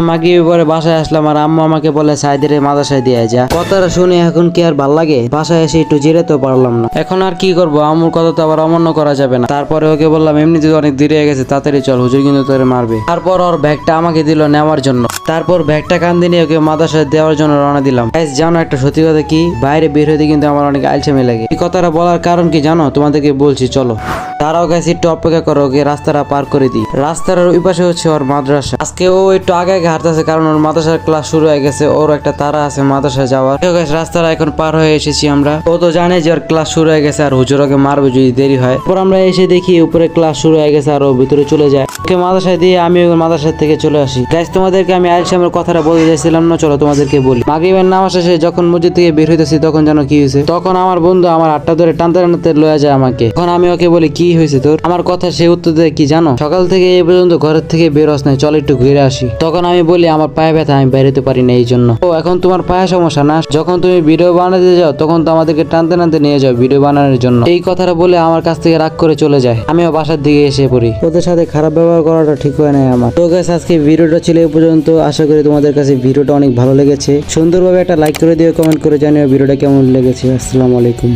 মাগিয়ে পরে বাসায় আসলাম আর আম্মু আমাকে বলে মাদ্রাসায় দিয়ে যা। কথাটা শুনে এখন কি আর ভালো লাগে? বাসায় এসে একটু পারলাম না। এখন আর কি করব? আম্মুর কথা তো আবার অমান্য করা যাবে না। তারপরে ওকে বললাম অনেক গেছে, তাড়াতাড়ি চল, হুজুর কিন্তু তোরে মারবে। তারপর ওর ব্যাগটা আমাকে দিল নেওয়ার জন্য। তারপর ব্যাগটা কান দিয়ে ওকে মাদ্রাসায় দেওয়ার জন্য রওনা দিলাম। গাইস, জানো একটা সত্যি কথা কি? বাইরে বের হতে কিন্তু আমার অনেক আলসেমি লাগে। এই কথাটা বলার কারণ কি জানো? তোমাদেরকে বলছি, চলো। তারাও গেছে একটু অপেক্ষা করো ওকে রাস্তাটা পার করে দিই। রাস্তার ওই পাশে হচ্ছে ওর মাদ্রাসা। আজকে ও একটু আগে আগে হাঁটতেছে কারণ ওর মাদ্রাসার ক্লাস শুরু হয়ে গেছে। ওর একটা তারা আছে মাদ্রাসায় যাওয়ার। guys, রাস্তাটা এখন পার হয়ে এসেছি আমরা। ও তো জানে যে ওর ক্লাস শুরু হয়ে গেছে আর হুজুর ওকে মারবে যদি দেরি হয়। তারপর আমরা এসে দেখি উপরে ক্লাস শুরু হয়ে গেছে আর ও ভিতরে চলে যায়। ওকে মাদ্রাসায় দিয়ে আমি ওকে মাদ্রাসার থেকে চলে আসি। গাইস তোমাদেরকে আমি আলসামের কথাটা বলতে চাইছিলাম না চলো তোমাদেরকে বলি। মাগরিবের নামাজ শেষে যখন মসজিদ থেকে বের হইতেছি তখন যেন কি হয়েছে? তখন আমার বন্ধু আমার আটটা ধরে টানতে টানতে লয়ে যায় আমাকে। তখন আমি ওকে বলি কি হয়েছে তোর? আমার কথা সে উত্তর দেয় কি জানো? সকাল থেকে এই পর্যন্ত ঘরের থেকে বের হস নাই, চল একটু ঘুরে আসি। তখন আমি বলি, আমার পায়ে ব্যথা, আমি বেরোতে পারি না এই জন্য। ও, এখন তোমার পায়ে সমস্যা না? যখন তুমি ভিডিও বানাতে যাও, তখন তো আমাদেরকে টানতে টানতে নিয়ে যাও ভিডিও বানানোর জন্য। এই কথাটা বলে আমার কাছ থেকে রাগ করে চলে যায়। আমিও বাসার দিকে এসে পড়ি। ওদের সাথে খারাপ ব্যবহার করাটা ঠিক হয় না আমার। তো গাইস আজকে ভিডিওটা ছিল এই পর্যন্ত। আশা করি তোমাদের কাছে ভিডিওটা অনেক ভালো লেগেছে। সুন্দরভাবে একটা লাইক করে দিও কমেন্ট করে জানিও ভিডিওটা কেমন লেগেছে। আসসালামু আলাইকুম।